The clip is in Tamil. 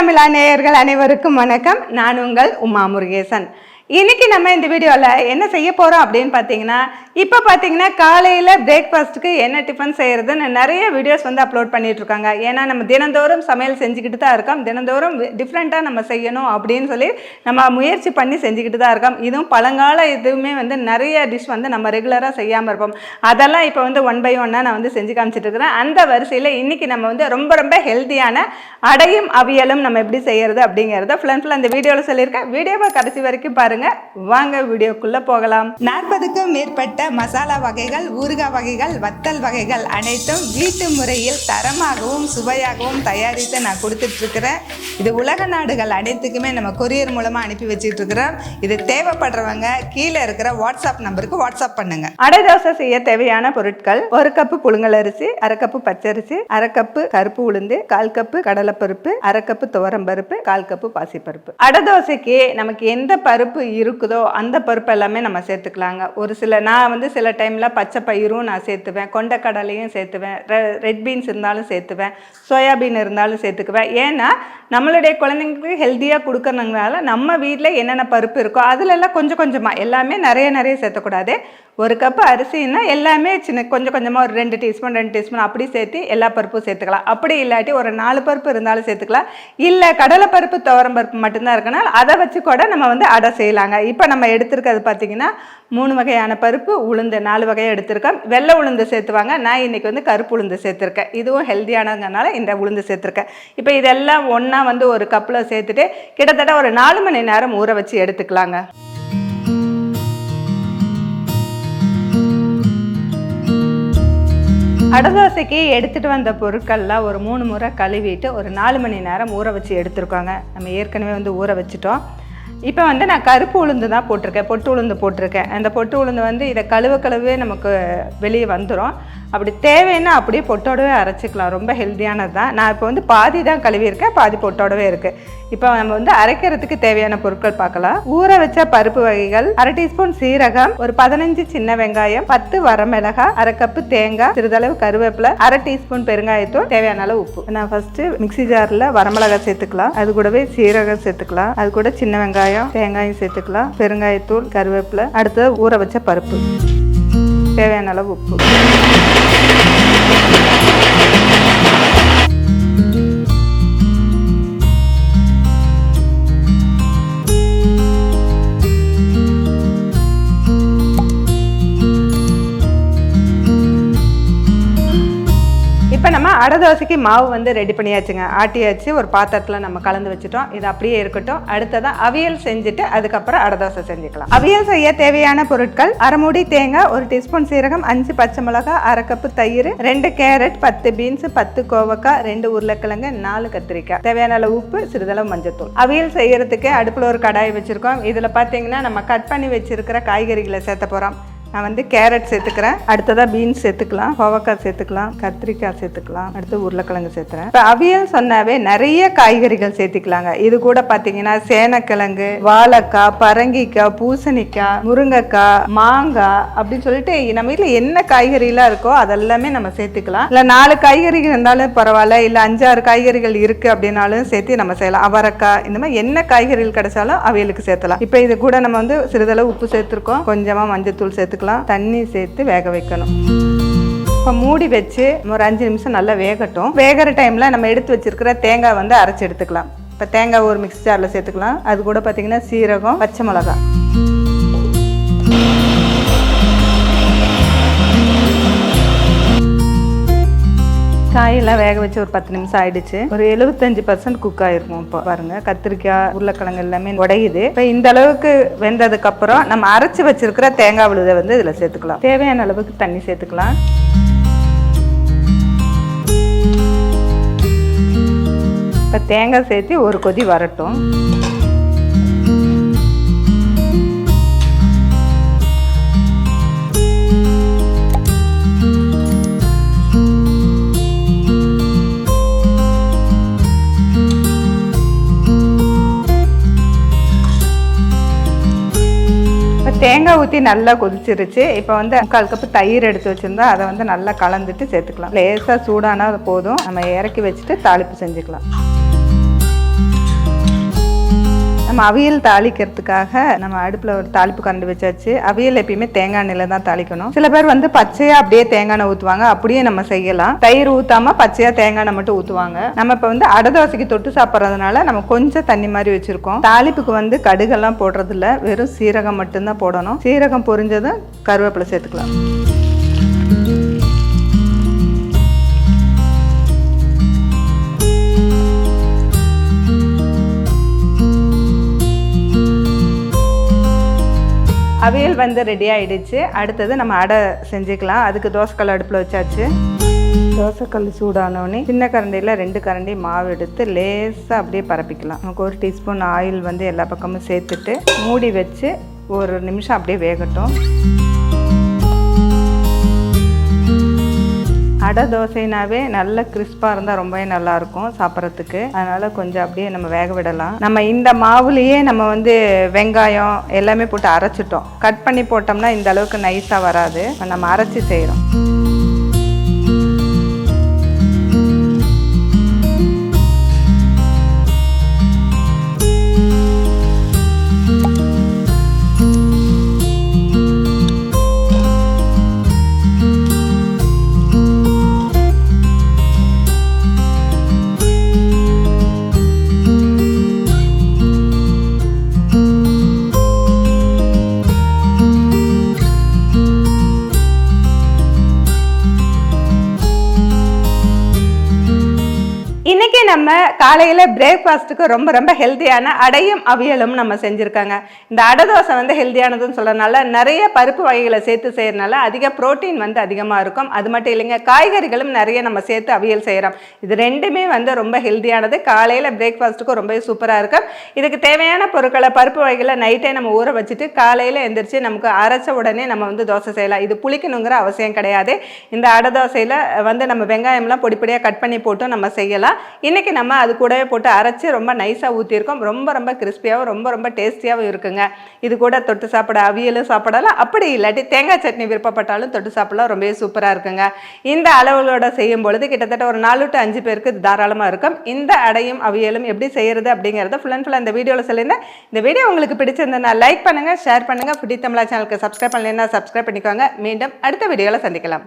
தமிழா நேயர்கள் அனைவருக்கும் வணக்கம். நான் உங்கள் உமா முருகேசன். இன்னைக்கு நம்ம இந்த வீடியோவில் என்ன செய்ய போகிறோம் அப்படின்னு பார்த்தீங்கன்னா இப்போ பார்த்தீங்கன்னா காலையில் பிரேக்ஃபாஸ்ட்டுக்கு என்ன டிஃபன் செய்கிறதுன்னு நிறைய வீடியோஸ் வந்து அப்லோட் பண்ணிகிட்ருக்காங்க இருக்காங்க. ஏன்னா நம்ம தினந்தோறும் சமையல் செஞ்சுக்கிட்டு தான் இருக்கோம். தினந்தோறும் டிஃப்ரெண்ட்டாக நம்ம செய்யணும் அப்படின்னு சொல்லி நம்ம முயற்சி பண்ணி செஞ்சுக்கிட்டு தான் இருக்கோம். இதுவும் பழங்கால இதுவுமே வந்து நிறைய டிஷ் வந்து நம்ம ரெகுலராக செய்யாமல் இருப்போம். அதெல்லாம் இப்போ வந்து ஒன் பை ஒன்னாக நான் வந்து செஞ்சு காமிச்சிட்டு இருக்கிறேன். அந்த வரிசையில் இன்றைக்கி நம்ம வந்து ரொம்ப ரொம்ப ஹெல்த்தியான அடையும் அவியலும் நம்ம எப்படி செய்கிறது அப்படிங்கிறத ஃபுல் அண்ட் ஃபுல் அந்த வீடியோவில் சொல்லியிருக்கேன். வீடியோவை கடைசி வரைக்கும் பாருங்கள் பாருங்க வாங்க வீடியோக்குள்ள போகலாம். நாற்பதுக்கும் மேற்பட்ட மசாலா வகைகள் ஊறுகாய் வகைகள் வத்தல் வகைகள் அனைத்தும் வீட்டு முறையில் தரமாகவும் சுவையாகவும் தயாரித்து நான் கொடுத்துட்டு இருக்கிறேன் இது உலக நாடுகள் அனைத்துக்குமே நம்ம கொரியர் மூலமாக அனுப்பி வச்சுட்டு இருக்கிறோம் இது தேவைப்படுறவங்க கீழே இருக்கிற வாட்ஸ்அப் நம்பருக்கு வாட்ஸ்அப் பண்ணுங்க. அடை தோசை செய்ய தேவையான பொருட்கள் ஒரு கப்பு புழுங்கல் அரிசி அரை கப்பு பச்சரிசி அரை கப்பு கருப்பு உளுந்து கால் கப்பு கடலைப்பருப்பு அரை கப்பு துவரம்பருப்பு கால் கப்பு பாசிப்பருப்பு. அடை தோசைக்கு நமக்கு எந்த பருப்பு இருக்குதோ அந்த பருப்பு எல்லாமே நம்ம சேர்த்துக்கலாங்க. ஒரு சில நான் வந்து சில டைமில் பச்சை பயிரும் நான் சேர்த்துவேன். கொண்டக்கடலையும் சேர்த்துவேன். ரெட் பீன்ஸ் இருந்தாலும் சேர்த்துவேன். சோயாபீன் இருந்தாலும் சேர்த்துக்குவேன். ஏன்னா நம்மளுடைய குழந்தைங்களுக்கு ஹெல்த்தியாக கொடுக்கறதுனால நம்ம வீட்டில் என்னென்ன பருப்பு இருக்கோ அதிலெல்லாம் கொஞ்சம் கொஞ்சமாக எல்லாமே நிறைய நிறைய சேர்த்தக்கூடாது. ஒரு கப்பு அரிசின்னா எல்லாமே சின்ன கொஞ்சம் கொஞ்சமாக ஒரு ரெண்டு டீஸ்பூன் ரெண்டு டீஸ்பூன் அப்படி சேர்த்து எல்லா பருப்பும் சேர்த்துக்கலாம். அப்படி இல்லாட்டி ஒரு நாலு பருப்பு இருந்தாலும் சேர்த்துக்கலாம். இல்லை கடலை பருப்பு துவரம் பருப்பு மட்டும்தான் இருக்கனால அதை வச்சு கூட நம்ம வந்து அடை செய்யலாங்க. இப்போ நம்ம எடுத்துருக்கிறது பார்த்தீங்கன்னா மூணு வகையான பருப்பு உளுந்து நாலு வகையாக எடுத்திருக்கோம். வெள்ளை உளுந்து சேர்த்துவாங்க. நான் இன்றைக்கி வந்து கருப்பு உளுந்து சேர்த்துருக்கேன். இதுவும் ஹெல்த்தியானதுனால இந்த உளுந்து சேர்த்துருக்கேன். இப்போ இதெல்லாம் ஒன்றா வந்து ஒரு கப்பில் சேர்த்துட்டு கிட்டத்தட்ட ஒரு நாலு மணி நேரம் ஊற வச்சு எடுத்துக்கலாங்க. அடதோசைக்கு எடுத்துகிட்டு வந்த பொருட்கள்லாம் ஒரு மூணு முறை கழுவிட்டு ஒரு நாலு மணி நேரம் ஊற வச்சு எடுத்துருக்கோங்க. நம்ம ஏற்கனவே வந்து ஊற வச்சுட்டோம். இப்போ வந்து நான் கருப்பு உளுந்து தான் போட்டிருக்கேன் பொட்டு உளுந்து போட்டிருக்கேன். அந்த பொட்டு உளுந்து வந்து இதை கழுவ கழுவே நமக்கு வெளியே வந்துடும் அப்படி தேவைன்னா அப்படியே பொட்டோடவே அரைச்சிக்கலாம் ரொம்ப ஹெல்த்தியானது தான். நான் இப்போ வந்து பாதி தான் கழுவியிருக்கேன் பாதி பொட்டோடவே இருக்குது இப்போ நம்ம வந்து அரைக்கிறதுக்கு தேவையான பொருட்கள் பார்க்கலாம். ஊற வச்ச பருப்பு வகைகள் அரை டீஸ்பூன் சீரகம் ஒரு பதினஞ்சு சின்ன வெங்காயம் பத்து வரமிளகாய் அரை கப்பு தேங்காய் சிறிதளவு கருவேப்பிலை அரை டீஸ்பூன் பெருங்காயத்தூள் தேவையான அளவு உப்பு. நான் ஃபர்ஸ்ட் மிக்ஸி ஜாரில் வரமிளகாய் சேர்த்துக்கலாம். அது கூடவே சீரகம் சேர்த்துக்கலாம். அது கூட சின்ன வெங்காயம் தேங்காயம் சேர்த்துக்கலாம். பெருங்காயத்தூள் கருவேப்பிலை. அடுத்தது ஊற வச்ச பருப்பு. தேவையான அளவு உப்பு. வடை அடை தோசைக்கு மாவு வந்து ரெடி பண்ணியாச்சுங்க. ஆட்டியாச்சு ஒரு பாத்திரத்தில் நம்ம கலந்து வச்சுட்டோம். இது அப்படியே இருக்கட்டும். அடுத்ததான் அவியல் செஞ்சுட்டு அதுக்கப்புறம் அடை தோசை செஞ்சுக்கலாம். அவியல் செய்ய தேவையான பொருட்கள் அரைமுடி தேங்காய் ஒரு டீஸ்பூன் சீரகம் அஞ்சு பச்சை மிளகாய் அரை கப்பு தயிர் ரெண்டு கேரட் பத்து பீன்ஸ் பத்து கோவக்காய் ரெண்டு உருளைக்கிழங்கு நாலு கத்திரிக்காய். தேவையான அளவு உப்பு சிறிதளவு மஞ்சத்தூள். அவியல் செய்யறதுக்கு அடுப்பில் ஒரு கடாய் வச்சிருக்கோம். இதில் பார்த்தீங்கன்னா நம்ம கட் பண்ணி வச்சிருக்கிற காய்கறிகளை சேர்த்த போகிறோம் நான் வந்து கேரட் சேர்த்துக்கிறேன். அடுத்ததாக பீன்ஸ் சேர்த்துக்கலாம். கோவக்காய் சேர்த்துக்கலாம். கத்திரிக்காய் சேர்த்துக்கலாம். அடுத்து உருளைக்கிழங்கு சேர்த்துறேன். இப்போ அவியல் சொன்னாவே நிறைய காய்கறிகள் சேர்த்துக்கலாங்க. இது கூட பார்த்தீங்கன்னா சேனக்கிழங்கு வாழைக்காய் பரங்கிக்காய் பூசணிக்காய் முருங்கைக்காய் மாங்காய் அப்படின்னு சொல்லிட்டு நம்ம வீட்டில் என்ன காய்கறிலாம் இருக்கோ அதெல்லாமே நம்ம சேர்த்துக்கலாம். இல்லை நாலு காய்கறிகள் இருந்தாலும் பரவாயில்ல. இல்லை அஞ்சாறு காய்கறிகள் இருக்குது அப்படின்னாலும் சேர்த்து நம்ம செய்யலாம். அவரைக்காய் இந்த மாதிரி என்ன காய்கறிகள் கிடைச்சாலும் அவியலுக்கு சேர்த்தலாம். இப்போ இது கூட நம்ம வந்து சிறிதளவு உப்பு சேர்த்துருக்கோம். கொஞ்சமாக மஞ்சத்தூள் எடுத்துக்கலாம். தண்ணி சேர்த்து வேக வைக்கணும். இப்போ மூடி வச்சு ஒரு அஞ்சு நிமிஷம் நல்லா வேகட்டும். வேகிற டைமில் நம்ம எடுத்து வச்சிருக்கிற தேங்காய் வந்து அரைச்சி எடுத்துக்கலாம். இப்போ தேங்காய் ஒரு மிக்ஸ் ஜாரில் சேர்த்துக்கலாம். அது கூட பார்த்தீங்கன்னா சீரகம் பச்சை மிளகாய். காயெல்லாம் வேக வச்சு ஒரு பத்து நிமிஷம் ஆயிடுச்சு. ஒரு எழுபத்தஞ்சு பர்சன்ட் குக் ஆயிருக்கும் இப்போ பாருங்க கத்திரிக்காய் உருளைக்கிழங்கு எல்லாமே உடையுது. இப்போ இந்த அளவுக்கு வெந்ததுக்கு அப்புறம் நம்ம அரைச்சு வச்சிருக்கிற தேங்காய் விழுதை வந்து இதில் சேர்த்துக்கலாம். தேவையான அளவுக்கு தண்ணி சேர்த்துக்கலாம். இப்போ தேங்காய் சேர்த்து ஒரு கொதி வரட்டும். தேங்காய் ஊற்றி நல்லா கொதிச்சிருச்சு. இப்போ வந்து முக்கால் கப்பு தயிர் எடுத்து வச்சுருந்தா அதை வந்து நல்லா கலந்துட்டு சேர்த்துக்கலாம். லேசாக சூடானா போதும். நம்ம இறக்கி வச்சுட்டு தாளிப்பு செஞ்சுக்கலாம். நம்ம அவியல் தாளிக்கிறதுக்காக நம்ம அடுப்பில் ஒரு தாளிப்பு கண்டு வச்சாச்சு. அவியல் எப்பயுமே தேங்காய் எண்ணெயில் தான் தாளிக்கணும். சில பேர் வந்து பச்சையா அப்படியே தேங்காய் எண்ணெய் ஊற்றுவாங்க அப்படியே நம்ம செய்யலாம். தயிர் ஊத்தாம பச்சையா தேங்காய் எண்ணெய் மட்டும் ஊற்றுவாங்க நம்ம இப்போ வந்து அடை தோசைக்கு தொட்டு சாப்பிட்றதுனால நம்ம கொஞ்சம் தண்ணி மாதிரி வச்சிருக்கோம். தாளிப்புக்கு வந்து கடுகெல்லாம் போடுறதில்ல. வெறும் சீரகம் மட்டும்தான் போடணும். சீரகம் பொரிஞ்சதும் கருவேப்பிலை சேர்த்துக்கலாம். அவியல் வந்து ரெடி ஆயிடுச்சு. அடுத்தது நம்ம அடை செஞ்சுக்கலாம். அதுக்கு தோசைக்கல் அடுப்பில் வச்சாச்சு. தோசைக்கல் சூடானோடனே சின்ன கரண்டியில் ரெண்டு கரண்டி மாவு எடுத்து லேசாக அப்படியே பரப்பிக்கலாம். நமக்கு ஒரு டீஸ்பூன் ஆயில் வந்து எல்லா பக்கமும் சேர்த்துட்டு மூடி வச்சு ஒரு நிமிஷம் அப்படியே வேகட்டும். அடை தோசைனாவே நல்ல கிறிஸ்பாக இருந்தால் ரொம்பவே நல்லாயிருக்கும் சாப்பிட்றதுக்கு. அதனால் கொஞ்சம் அப்படியே நம்ம வேக விடலாம். நம்ம இந்த மாவுலேயே நம்ம வந்து வெங்காயம் எல்லாமே போட்டு அரைச்சிட்டோம். கட் பண்ணி போட்டோம்னா இந்த அளவுக்கு நைஸாக வராது. நம்ம அரைச்சி செய்கிறோம் நம்ம காலையில் பிரேக்ஃபாஸ்ட்டுக்கு ரொம்ப ரொம்ப ஹெல்த்தியான அடையும் அவியலும் நம்ம செஞ்சுருக்காங்க. இந்த அடை தோசை வந்து ஹெல்த்தியானதுன்னு சொல்கிறனால நிறைய பருப்பு வகைகளை சேர்த்து செய்யறதுனால அதிக ப்ரோட்டீன் வந்து அதிகமாக இருக்கும். அது மட்டும் இல்லைங்க காய்கறிகளும் நிறைய நம்ம சேர்த்து அவியல் செய்கிறோம் இது ரெண்டுமே வந்து ரொம்ப ஹெல்த்தியானது காலையில் பிரேக்ஃபாஸ்ட்டுக்கு ரொம்ப சூப்பராக இருக்கும். இதுக்கு தேவையான பொருட்களை பருப்பு வகைகளை நைட்டே நம்ம ஊற வச்சுட்டு காலையில் எந்திரிச்சு நமக்கு அரைச்ச உடனே நம்ம வந்து தோசை செய்யலாம். இது புளிக்கணுங்கிற அவசியம் கிடையாது. இந்த அடை தோசையில் வந்து நம்ம வெங்காயம்லாம் பொடி பொடியாக கட் பண்ணி போட்டு நம்ம செய்யலாம். இன்றைக்கி நம்ம அது கூடவே போட்டு அரைச்சி ரொம்ப நைஸாக ஊற்றிருக்கோம் ரொம்ப ரொம்ப கிறிஸ்பியாகவும் ரொம்ப ரொம்ப டேஸ்டியாகவும் இருக்குங்க. இது கூட தொட்டு சாப்பிட அவியலும் சாப்பிடலாம். அப்படி இல்லாட்டி தேங்காய் சட்னி விருப்பப்பட்டாலும் தொட்டு சாப்பிடலாம். ரொம்பவே சூப்பராக இருக்குங்க. இந்த அளவுகளோட செய்யும் பொழுது கிட்டத்தட்ட ஒரு நாலு டு அஞ்சு பேருக்கு இது தாராளமாக இருக்கும். இந்த அடையும் அவியலும் எப்படி செய்கிறது அப்படிங்கிறத ஃபுல் அண்ட் ஃபுல் அந்த வீடியோவில் சொல்லியிருந்தேன். இந்த வீடியோ உங்களுக்கு பிடிச்சிருந்ததுன்னா லைக் பண்ணுங்கள் ஷேர் பண்ணுங்கள் பிடி தமிழா சேனலுக்கு சப்ஸ்கிரைப் பண்ணலைன்னா சப்ஸ்கிரைப் பண்ணிக்கோங்க. மீண்டும் அடுத்த வீடியோவில் சந்திக்கலாம்.